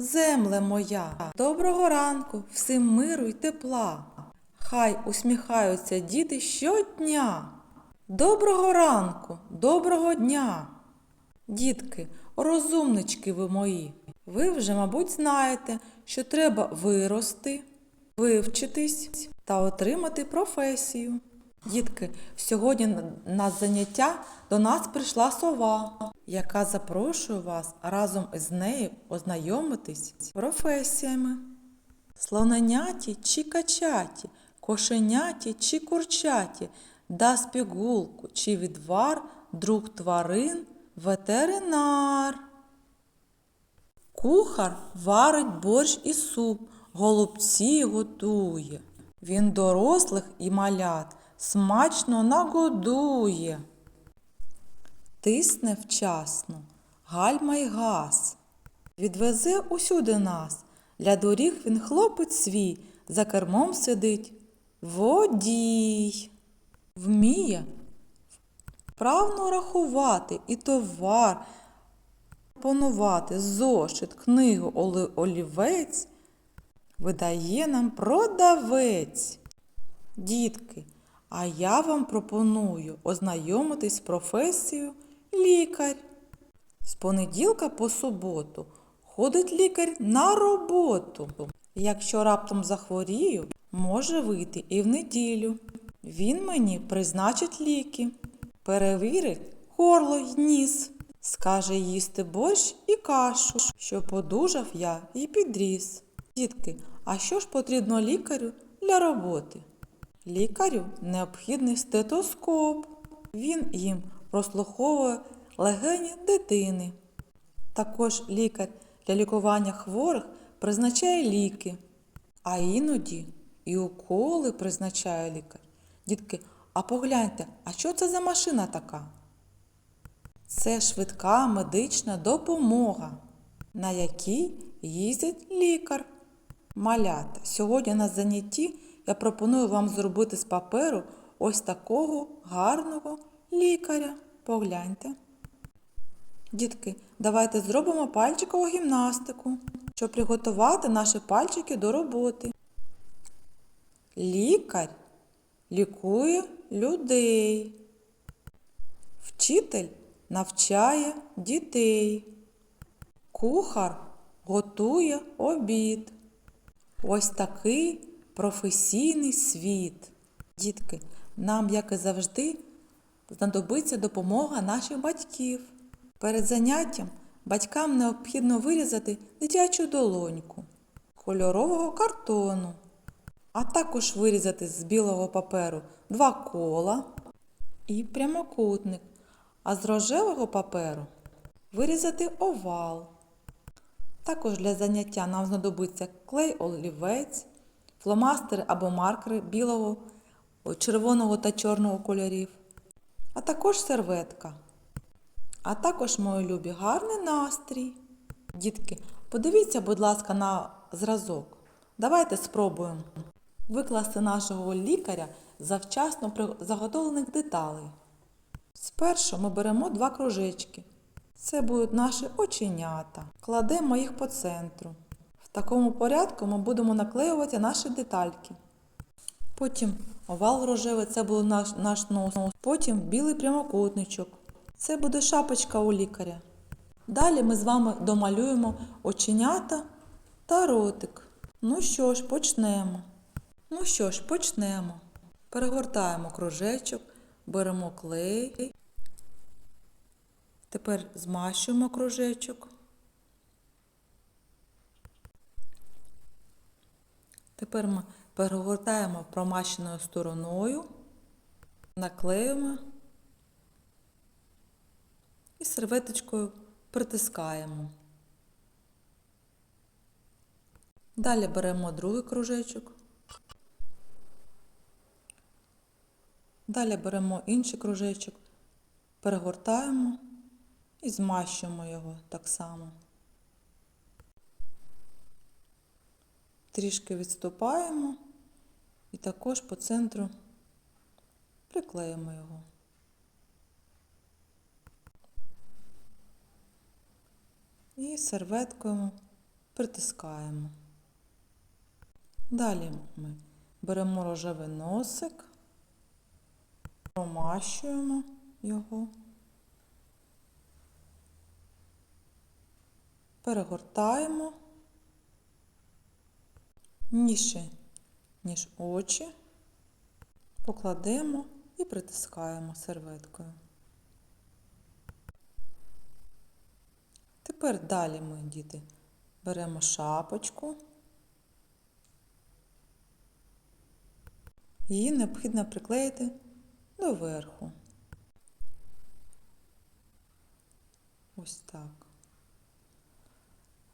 земле моя. Доброго ранку, всім миру й тепла. Хай усміхаються діти щодня. Доброго ранку, доброго дня. Дітки, розумнички ви мої. Ви вже, мабуть, знаєте, що треба вирости, вивчитись та отримати професію. Дітки, сьогодні на- заняття до нас прийшла сова, яка запрошує вас разом із нею ознайомитись з професіями. Слоненяті чи качаті, кошеняті чи курчаті, дасть пігулку чи відвар, друг тварин, ветеринар. Кухар варить борщ і суп, голубці готує. Він дорослих і малят смачно нагодує. Тисне вчасно, гальма й газ. Відвезе усюди нас. Для доріг він хлопець свій, за кермом сидить. Водій. Вміє вправно рахувати і товар пропонувати зошит, книгу, олівець видає нам продавець. Дітки, а я вам пропоную ознайомитись з професією лікар. З понеділка по суботу ходить лікар на роботу. Якщо раптом захворію, може вийти і в неділю. Він мені призначить ліки, перевірить горло й ніс, скаже їсти борщ і кашу, що подужав я і підріс. Дітки, а що ж потрібно лікарю для роботи? Лікарю необхідний стетоскоп. Він їм прослуховує легені дитини. Також лікар для лікування хворих призначає ліки, а іноді і уколи призначає лікар. Дітки, а погляньте, а що це за машина така? Це швидка медична допомога, на якій їздить лікар. Малята, сьогодні на занятті я пропоную вам зробити з паперу ось такого гарного лікаря. Погляньте. Дітки, давайте зробимо пальчикову гімнастику, щоб приготувати наші пальчики до роботи. Лікар лікує людей. Вчитель навчає дітей. Кухар готує обід. Ось такий професійний світ. Дітки, нам, як і завжди, знадобиться допомога наших батьків. Перед заняттям батькам необхідно вирізати дитячу долоньку кольорового картону, а також вирізати з білого паперу два кола і прямокутник, а з рожевого паперу вирізати овал. Також для заняття нам знадобиться клей олівець, фломастери або маркери білого, червоного та чорного кольорів, а також серветка. А також, мої любі, гарний настрій. Дітки, подивіться, будь ласка, на зразок. Давайте спробуємо викласти нашого лікаря завчасно заготовлених деталей. Спершу ми беремо два кружечки. Це будуть наші оченята. Кладемо їх по центру. В такому порядку ми будемо наклеювати наші детальки. Потім овал рожевий, це буде наш, наш нос. Потім білий прямокутничок. Це буде шапочка у лікаря. Далі ми з вами домалюємо оченята та ротик. Ну що ж, почнемо. Ну що ж, почнемо. Перегортаємо кружечок, беремо клей. Тепер змащуємо кружечок. Тепер ми перегортаємо промащеною стороною, наклеїмо і серветочкою притискаємо. Далі беремо другий кружечок. Далі беремо інший кружечок, перегортаємо і змащуємо його так само. Трішки відступаємо і також по центру приклеїмо його. І серветкою притискаємо. Далі ми беремо рожевий носик, промащуємо його, перегортаємо ніше, ніж очі, покладемо і притискаємо серветкою. Тепер далі ми, діти, беремо шапочку. Її необхідно приклеїти до верху. Ось так.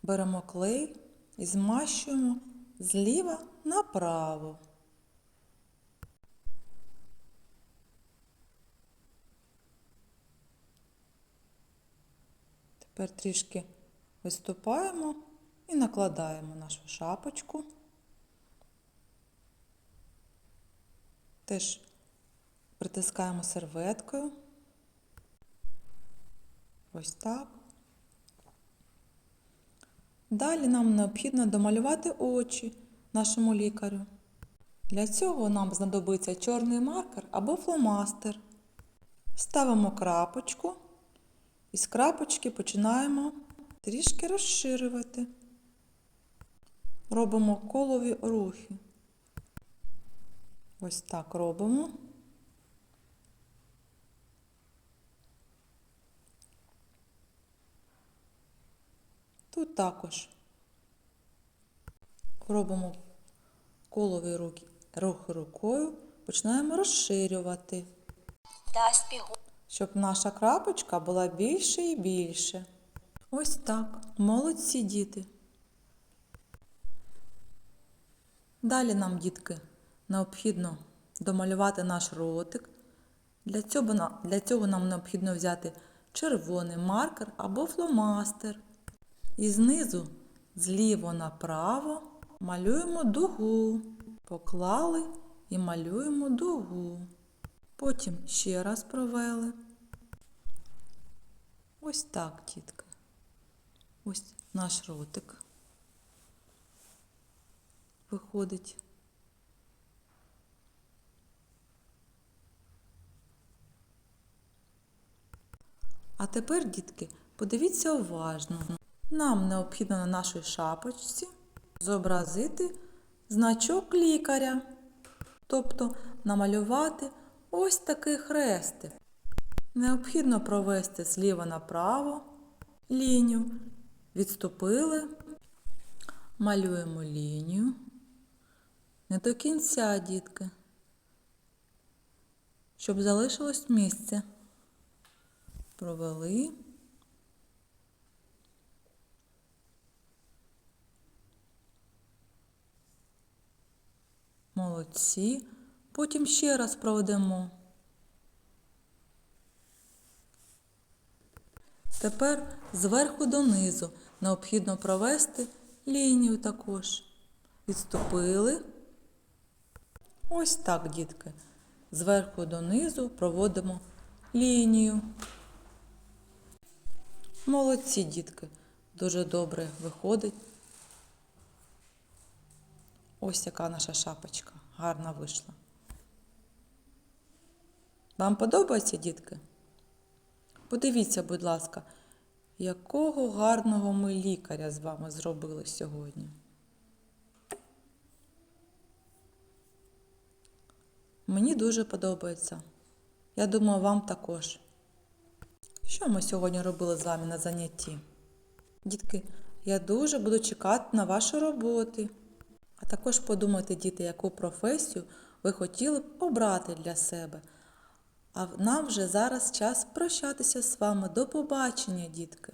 Беремо клей і змащуємо зліва направо. Тепер трішки виступаємо і накладаємо нашу шапочку. Теж притискаємо серветкою. Ось так. Далі нам необхідно домалювати очі нашому лікарю. Для цього нам знадобиться чорний маркер або фломастер. Ставимо крапочку і з крапочки починаємо трішки розширювати. Робимо колові рухи. Ось так робимо. Тут також робимо колові руки, рухи рукою, починаємо розширювати, щоб наша крапочка була більше і більше. Ось так. Молодці діти. Далі нам, дітки, необхідно домалювати наш ротик. Для цього, для цього нам необхідно взяти червоний маркер або фломастер. І знизу, зліво направо, малюємо дугу. Поклали і малюємо дугу. Потім ще раз провели. Ось так, тітки. Ось наш ротик виходить. А тепер, дітки, подивіться уважно. Нам необхідно на нашій шапочці зобразити значок лікаря, тобто намалювати ось такий хрестик. Необхідно провести зліва направо лінію, відступили, малюємо лінію. Не до кінця, дітки, щоб залишилось місце. Провели. Молодці. Потім ще раз проведемо. Тепер зверху донизу необхідно провести лінію також. Відступили. Ось так, дітки. Зверху донизу проводимо лінію. Молодці, дітки. Дуже добре виходить. Ось яка наша шапочка. Гарна вийшла. Вам подобається, дітки? Подивіться, будь ласка, якого гарного ми лікаря з вами зробили сьогодні. Мені дуже подобається. Я думаю, вам також. Що ми сьогодні робили з вами на занятті? Дітки, я дуже буду чекати на ваші роботи. А також подумайте, діти, яку професію ви хотіли б обрати для себе. А нам вже зараз час прощатися з вами. До побачення, дітки!